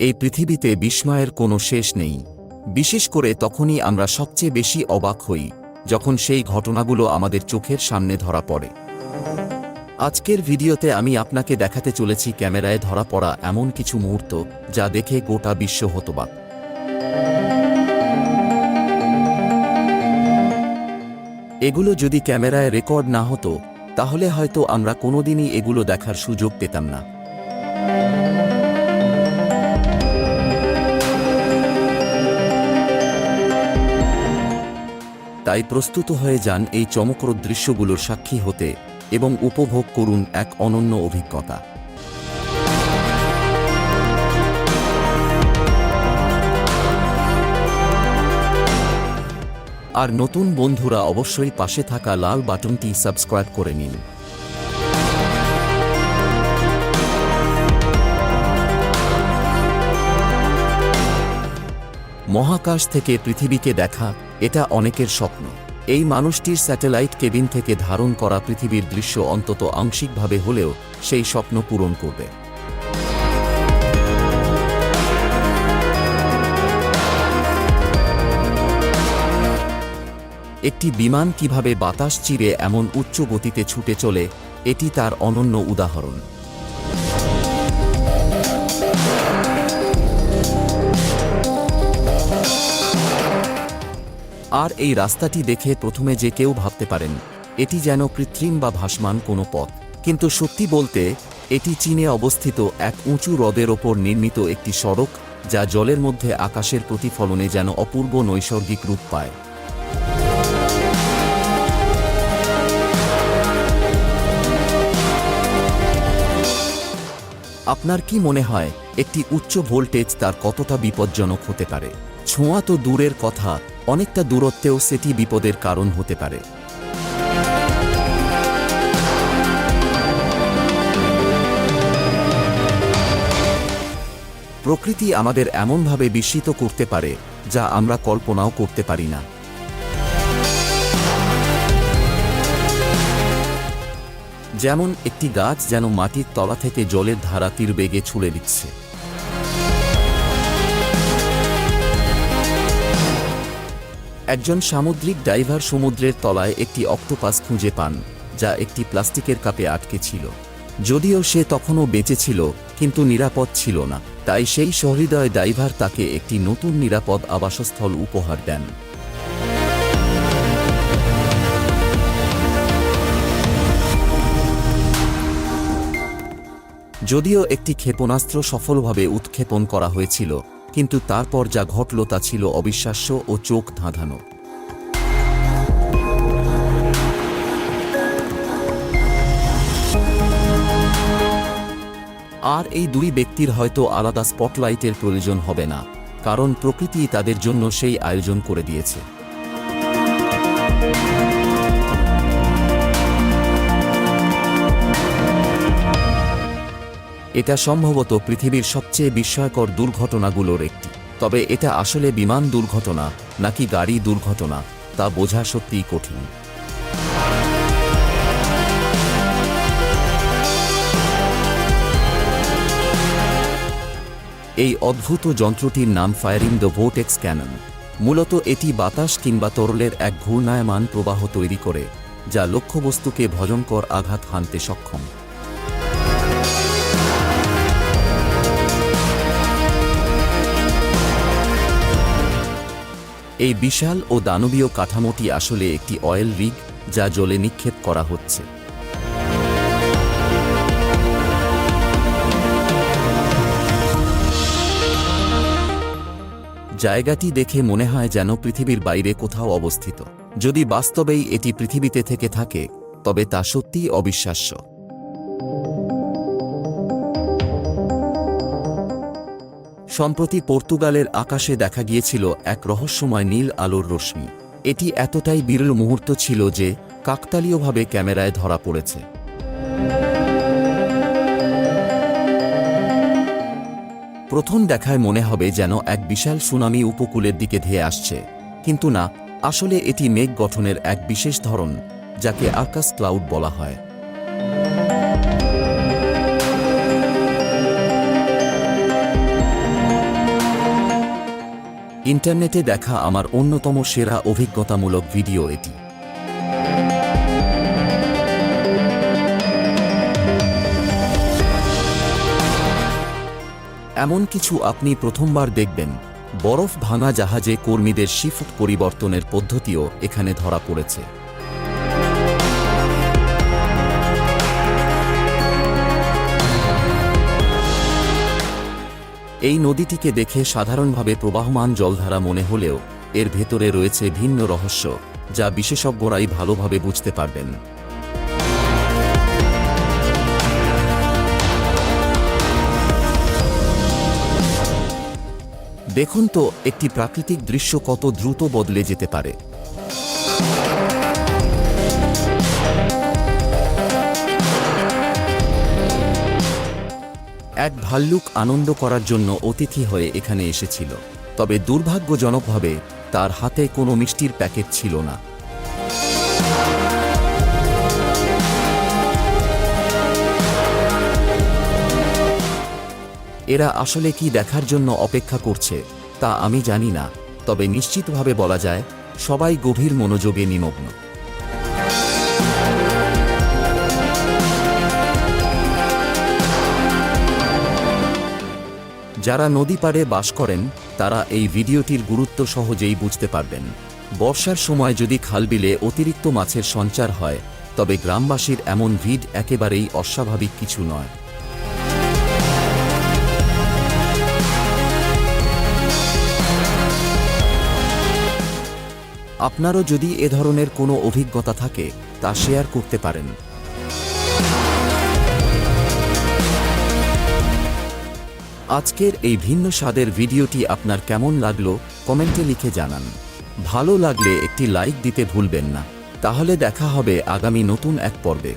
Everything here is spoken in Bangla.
এই পৃথিবীতে বিস্ময়ের কোনো শেষ নেই। বিশেষ করে তখনই আমরা সবচেয়ে বেশি অবাক হই, যখন সেই ঘটনাগুলো আমাদের চোখের সামনে ধরা পড়ে। আজকের ভিডিওতে আমি আপনাকে দেখাতে চলেছি ক্যামেরায় ধরা পড়া এমন কিছু মুহূর্ত যা দেখে গোটা বিশ্ব হতবাক। এগুলো যদি ক্যামেরায় রেকর্ড না হতো, তাহলে হয়তো আমরা কোনোদিনই এগুলো দেখার সুযোগ পেতাম না। তাই প্রস্তুত হয়ে যান এই চমকর দৃশ্যগুলোর সাক্ষী হতে এবং উপভোগ করুন এক অনন্য অভিজ্ঞতা। আর নতুন বন্ধুরা অবশ্যই পাশে থাকা লাল বাটনটি সাবস্ক্রাইব করে নিন। মহাকাশ থেকে পৃথিবীকে দেখা এটা অনেকের স্বপ্ন। এই মানুষটির স্যাটেলাইট কেবিন থেকে ধারণ করা পৃথিবীর দৃশ্য অন্তত আংশিকভাবে হলেও সেই স্বপ্ন পূরণ করবে। একটি বিমান কীভাবে বাতাস চিরে এমন উচ্চ গতিতে ছুটে চলে, এটি তার অনন্য উদাহরণ। আর এই রাস্তাটি দেখে প্রথমে যে কেউ ভাবতে পারেন, এটি যেন কৃত্রিম বা ভাসমান কোনো পথ। কিন্তু সত্যি বলতে, এটি চীনে অবস্থিত এক উঁচু হ্রদের ওপর নির্মিত একটি সড়ক, যা জলের মধ্যে আকাশের প্রতিফলনে যেন অপূর্ব নৈসর্গিক রূপ পায়। আপনার কি মনে হয়, একটি উচ্চ ভোল্টেজ তার কতটা বিপজ্জনক হতে পারে? ছোঁয়া তো দূরের কথা অনেকটা দূরত্বেও সেটি বিপদের কারণ হতে পারে। প্রকৃতি আমাদের এমনভাবে বিস্মিত করতে পারে, যা আমরা কল্পনাও করতে পারি না। যেমন একটি গাছ যেন মাটির তলা থেকে জলের ধারা তীর বেগে ছুড়ে দিচ্ছে। একজন সামুদ্রিক ডাইভার সমুদ্রের তলায় একটি অক্টোপাস খুঁজে পান, যা একটি প্লাস্টিকের কাপে আটকে ছিল। যদিও সে তখনও বেঁচে ছিল, কিন্তু নিরাপদ ছিল না। তাই সেই সহৃদয় ডাইভার তাকে একটি নতুন নিরাপদ আবাসস্থল উপহার দেন। যদিও একটি ক্ষেপণাস্ত্র সফলভাবে উৎক্ষেপণ করা হয়েছিল কিন্তু তারপর যা ঘটল তা ছিল অবিশ্বাস্য ও চোখ ধাঁধানো। আর এই দুই ব্যক্তির হয়তো আলাদা স্পটলাইটের প্রয়োজন হবে না, কারণ প্রকৃতি তাদের জন্য সেই আয়োজন করে দিয়েছে। এটা সম্ভবত পৃথিবীর সবচেয়ে বিস্ময়কর দুর্ঘটনাগুলোর একটি। তবে এটা আসলে বিমান দুর্ঘটনা নাকি গাড়ি দুর্ঘটনা, তা বোঝা সত্যিই কঠিন। এই অদ্ভুত যন্ত্রটির নাম ফায়ারিং দ্য ভোটেক্স ক্যানন মূলত এটি বাতাস কিংবা তরলের এক ঘূর্ণায়মান প্রবাহ তৈরি করে, যা লক্ষ্যবস্তুকে ভয়ঙ্কর আঘাত হানতে সক্ষম। এই বিশাল ও দানবীয় কাঠামোটি আসলে একটি অয়েল রিগ যা জলে নিক্ষেপ করা হচ্ছে। জায়গাটি দেখে মনে হয় যেন পৃথিবীর বাইরে কোথাও অবস্থিত। যদি বাস্তবেই এটি পৃথিবীতে থেকে থাকে, তবে তা সত্যিই অবিশ্বাস্য। সম্প্রতি পর্তুগালের আকাশে দেখা গিয়েছিল এক রহস্যময় নীল আলোর রশ্মি। এটি এতটাই বিরল মুহূর্ত ছিল যে কাকতালীয়ভাবে ক্যামেরায় ধরা পড়েছে। প্রথম দেখায় মনে হবে যেন এক বিশাল সুনামি উপকূলের দিকে ধেয়ে আসছে। কিন্তু না, আসলে এটি মেঘ গঠনের এক বিশেষ ধরন, যাকে আকাশ ক্লাউড বলা হয়। ইন্টারনেটে দেখা আমার অন্যতম সেরা অভিজ্ঞতামূলক ভিডিও এটি। এমন কিছু আপনি প্রথমবার দেখবেন, বরফ ভাঙা জাহাজে কর্মীদের শিফট পরিবর্তনের পদ্ধতিও এখানে ধরা পড়েছে। এই নদীটিকে দেখে সাধারণভাবে প্রবাহমান জলধারা মনে হলেও এর ভেতরে রয়েছে ভিন্ন রহস্য, যা বিশেষজ্ঞরাই ভালোভাবে বুঝতে পারবেন। দেখুন তো, একটি প্রাকৃতিক দৃশ্য কত দ্রুত বদলে যেতে পারে। এক ভাল্লুক আনন্দ করার জন্য অতিথি হয়ে এখানে এসেছিল। তবে দুর্ভাগ্যজনকভাবে তার হাতে কোনো মিষ্টির প্যাকেট ছিল না। এরা আসলে কি দেখার জন্য অপেক্ষা করছে, তা আমি জানি না, তবে নিশ্চিতভাবে বলা যায়, সবাই গভীর মনোযোগে নিমগ্ন। যারা নদী পাড়ে বাস করেন, তারা এই ভিডিওটির গুরুত্ব সহজেই বুঝতে পারবেন। বর্ষার সময় যদি খালবিলে অতিরিক্ত মাছের সঞ্চার হয়, তবে গ্রামবাসীর এমন ভিড় একেবারেই অস্বাভাবিক কিছু নয়। আপনারও যদি এ ধরনের কোনো অভিজ্ঞতা থাকে, তা শেয়ার করতে পারেন। আজকের এই ভিন্ন স্বাদের ভিডিওটি আপনার কেমন লাগল কমেন্টে লিখে জানান। ভালো লাগলে একটি লাইক দিতে ভুলবেন না। তাহলে দেখা হবে আগামী নতুন এক পর্বে।